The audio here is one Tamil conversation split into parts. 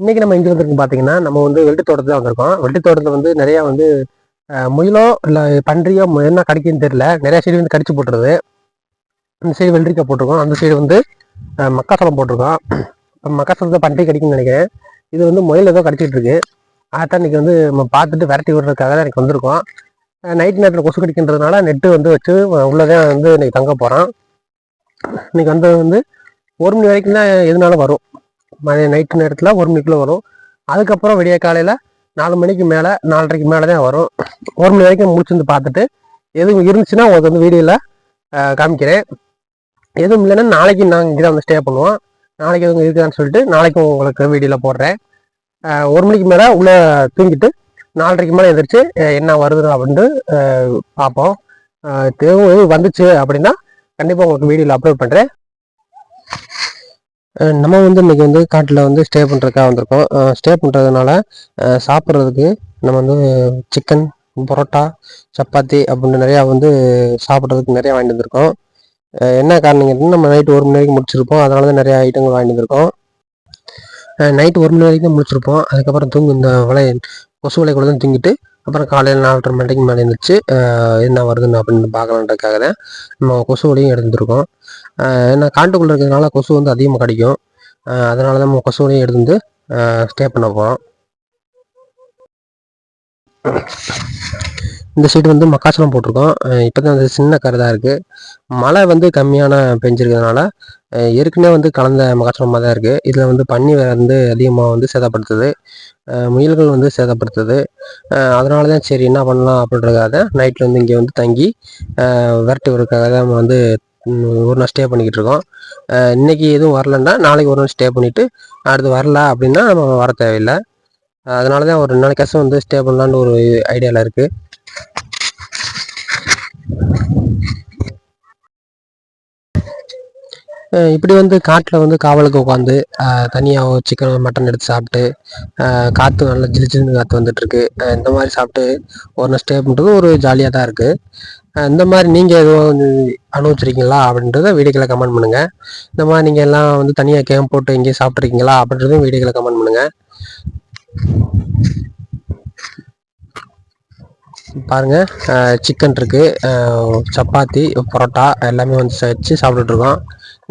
இன்றைக்கி நம்ம இங்கே வந்திருக்கோம் பார்த்தீங்கன்னா நம்ம வந்து வெள்ளி தோட்டத்தில் வந்திருக்கோம். வெள்ளி தோட்டத்தில் வந்து நிறையா வந்து முயலோ இல்லை பன்றியோ என்ன கடிக்குன்னு தெரியல. நிறையா செடி வந்து கடிச்சு போட்டுருது. இந்த சைடு வெள்ளரிக்காய் போட்டிருக்கோம். அந்த சைடு வந்து மக்காசோளம் போட்டிருக்கோம். மக்காசோளத்தை பன்றி கடிக்குன்னு நினைக்கிறேன். இது வந்து முயல் ஏதோ கடிச்சிட்டு இருக்கு அதான் இன்னைக்கு வந்து நம்ம பார்த்துட்டு விரட்டி விடுறதுக்காக தான் எனக்கு வந்திருக்கோம். நைட் நேரத்தில் கொசு கடிக்கின்றதுனால நெட்டு வந்து வச்சு உள்ளதே வந்து இன்னைக்கு தங்க போகிறோம் இன்னைக்கு வந்து வந்து ஒரு மணி வரைக்கும் தான் எதுனாலும் வரும். மதிய நைட்டு நேரத்தில் ஒரு மணிக்குள்ளே வரும். அதுக்கப்புறம் விடிய காலையில் நாலு மணிக்கு மேலே நாலரைக்கு மேலே தான் வரும். ஒரு மணி வரைக்கும் முடிச்சிருந்து பார்த்துட்டு எதுவும் இருந்துச்சுன்னா உங்களுக்கு வந்து வீடியோவில் காமிக்கிறேன். எதுவும் இல்லைன்னா நாளைக்கு நாங்கள் இங்கே தான் வந்து ஸ்டே பண்ணுவோம். நாளைக்கு எதுவும் இருக்குதான்னு சொல்லிட்டு நாளைக்கும் உங்களுக்கு வீடியோவில் போடுறேன். ஒரு மணிக்கு மேலே உள்ளே தூங்கிட்டு நாலரைக்கு மேலே எந்திரிச்சு என்ன வருது அப்படின்ட்டு பார்ப்போம். தேவை வந்துச்சு அப்படின்னா கண்டிப்பாக உங்களுக்கு வீடியோவில் அப்லோட் பண்ணுறேன் நம்ம வந்து இன்னைக்கு வந்து காட்டில் வந்து ஸ்டே பண்ணுறதுக்காக வந்திருக்கோம். ஸ்டே பண்ணுறதுனால சாப்பிட்றதுக்கு நம்ம வந்து சிக்கன் பரோட்டா சப்பாத்தி அப்படின்னு நிறையா வந்து சாப்பிட்றதுக்கு நிறையா வாங்கிட்டு வந்திருக்கோம். என்ன காரணம் கேட்டால் நம்ம நைட்டு ஒரு மணி வரைக்கும் முடிச்சிருப்போம். அதனால தான் நிறையா ஐட்டங்கள் வாங்கிட்டு வந்திருக்கோம் நைட்டு ஒரு மணி வரைக்கும் முடிச்சிருப்போம். அதுக்கப்புறம் தூங்கு இந்த வலை கொசு கூட தான் தூங்கிட்டு அப்புறம் காலையில் நாலரை மணிக்கு மேலே இருந்துச்சு என்ன வருதுன்னு அப்படின்னு பார்க்கலான்றதுக்காக தான் நம்ம கொசுவலையும் எடுத்துருக்கோம். ஏன்னா காட்டுக்குள்ளே இருக்கிறதுனால கொசு வந்து அதிகமாக கிடைக்கும். அதனால தான் நம்ம கொசுவலையும் எடுத்து வந்து ஸ்டே பண்ண போகிறோம் இந்த சைடு வந்து மக்காச்சோளம் போட்டிருக்கோம். இப்போ தான் அது சின்ன கரை தான் இருக்குது மழை வந்து கம்மியான பெஞ்சிருக்கிறதுனால ஏற்கனவே வந்து கலந்த மக்காச்சோளமாக தான் இருக்குது இதில் வந்து பன்னி வந்து அதிகமாக வந்து சேதப்படுத்துது. முயல்கள் வந்து சேதப்படுத்துது. அதனால தான் சரி என்ன பண்ணலாம் அப்படின்றதுக்காக நைட்டில் வந்து இங்கே வந்து தங்கி விரட்டி விடுறதுக்காக தான் நம்ம வந்து ஒரு நாள் ஸ்டே பண்ணிக்கிட்டு இருக்கோம். இன்னைக்கு எதுவும் வரலன்னா நாளைக்கு ஒரு நாள் ஸ்டே பண்ணிவிட்டு அடுத்து வரல அப்படின்னா நம்ம வர தேவையில்லை. அதனால தான் ஒரு ரெண்டு நாளைக்காச்சும் வந்து ஸ்டே பண்ணலான்னு ஒரு ஐடியாவில் இருக்குது இப்படி வந்து காட்டில் வந்து காவலுக்கு உட்காந்து தனியாக சிக்கன் மட்டன் எடுத்து சாப்பிட்டு காற்று நல்லா ஜிலு ஜிலுன்னு காற்று வந்துட்டுருக்கு. இந்த மாதிரி சாப்பிட்டு ஒரு நாள் ஸ்டே பண்ணுறது ஒரு ஜாலியாக தான் இருக்குது இந்த மாதிரி நீங்கள் எதுவும் அனுபவிச்சிருக்கீங்களா? அப்படின்றத வீடியோக்களை கமெண்ட் பண்ணுங்கள் இந்த மாதிரி நீங்கள் எல்லாம் வந்து தனியாக கேம் போட்டு எங்கேயும் சாப்பிட்ருக்கீங்களா அப்படின்றதும் வீடியோக்களை கமெண்ட் பண்ணுங்கள் பாருங்கள் சிக்கன் இருக்குது சப்பாத்தி பரோட்டா எல்லாமே வந்து வச்சு சாப்பிட்டுட்டு இருக்கோம்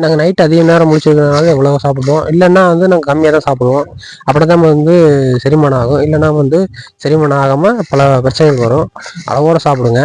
நாங்கள் நைட் அதிக நேரம் முடிச்சிருக்கிறதுனால எவ்வளோ சாப்பிடுவோம். இல்லைன்னா வந்து நாங்கள் கம்மியாக தான் சாப்பிடுவோம். அப்படி தான் வந்து செரிமானம் ஆகும். இல்லைன்னா வந்து செரிமானம் ஆகாமல் பல பிரச்சனைகள் வரும். அளவோடு சாப்பிடுங்க.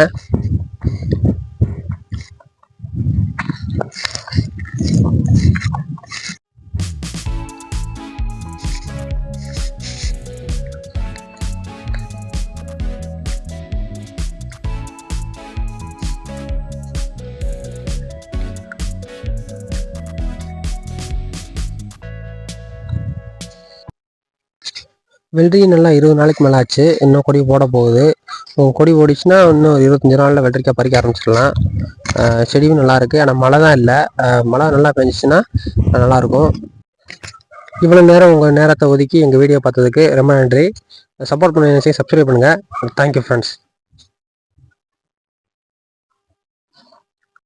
வெள்ளரி நல்லா இருபது நாளைக்கு மேலே ஆச்சு இன்னும் கொடி போட போகுது. கொடி ஓடிச்சுன்னா இன்னும் ஒரு இருபத்தஞ்சி நாளில் வெள்ளரிக்காய் பறிக்க ஆரம்பிச்சிடலாம். செடியும் நல்லாயிருக்கு ஆனால் மழை தான் இல்லை. மழை நல்லா பெஞ்சிச்சுன்னா நல்லாயிருக்கும் இவ்வளோ நேரம் உங்கள் நேரத்தை ஒதுக்கி எங்கள் வீடியோ பார்த்ததுக்கு ரொம்ப நன்றி. சப்போர்ட் பண்ண சப்ஸ்கிரைப் பண்ணுங்கள் தேங்க்யூ ஃப்ரெண்ட்ஸ்